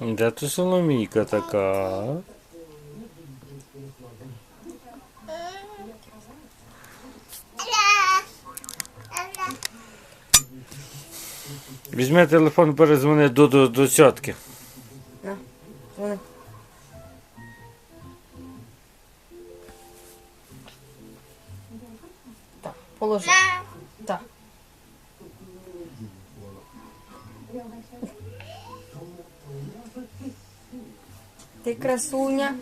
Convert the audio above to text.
Де то Соломійка така? Візьми телефон, перезвони до, до, до. На, дзвони. Так, положи. Так. Ти красуня.